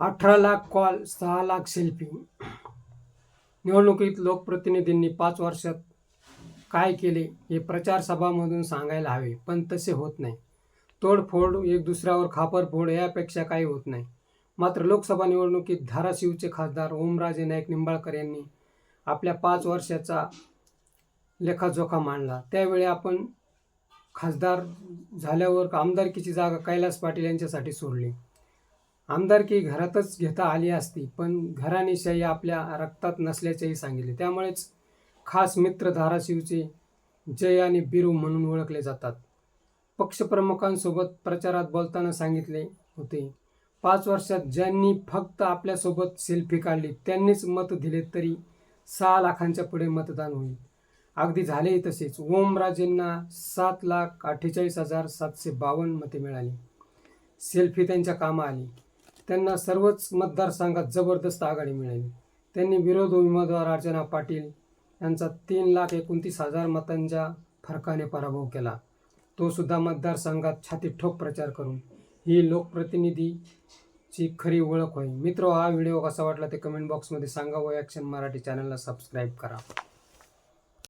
अठरा लाख कॉल सहा लाख सेल्फी. निवडणुकीत लोकप्रतिनिधींनी पाच वर्षात काय केले हे प्रचार सभामधून सांगायला हवे पण तसे होत नाही. तोडफोड एक दुसऱ्यावर खापरफोड यापेक्षा काही होत नाही. मात्र लोकसभा निवडणुकीत धाराशिवचे खासदार ओमराजे नाईक निंबाळकर यांनी आपल्या पाच वर्षाचा लेखाजोखा मांडला. त्यावेळी आपण खासदार झाल्यावर आमदारकीची जागा कैलास पाटील यांच्यासाठी सोडली. आमदारकी घरातच घेता आली असती पण घराणेशाही आपल्या रक्तात नसल्याचेही सांगितले. त्यामुळेच खास मित्र धाराशिवचे जय आणि बिरू म्हणून ओळखले जातात. पक्षप्रमुखांसोबत प्रचारात बोलताना सांगितले होते पाच वर्षात ज्यांनी फक्त आपल्यासोबत सेल्फी काढली त्यांनीच मत दिले तरी सहा लाखांच्या पुढे मतदान होईल. अगदी झालेही तसेच. ओमराजेंना सात लाख अठ्ठेचाळीस हजार सातशे बावन्न मते मिळाली. सेल्फी त्यांच्या कामा आली. त्यांना सर्वच मतदारसंघात जबरदस्त आघाडी मिळाली. त्यांनी विरोध उमेदवार अर्चना पाटील यांचा तीन लाख एकोणतीस हजार मतांच्या फरकाने पराभव केला. तो सुद्धा मतदारसंघात छाती ठोक प्रचार करून. ही लोकप्रतिनिधीची खरी ओळख होईल मित्र हा व्हिडिओ कसा वाटला ते कमेंट बॉक्समध्ये सांगा व ॲक्शन मराठी चॅनलला सबस्क्राईब करा.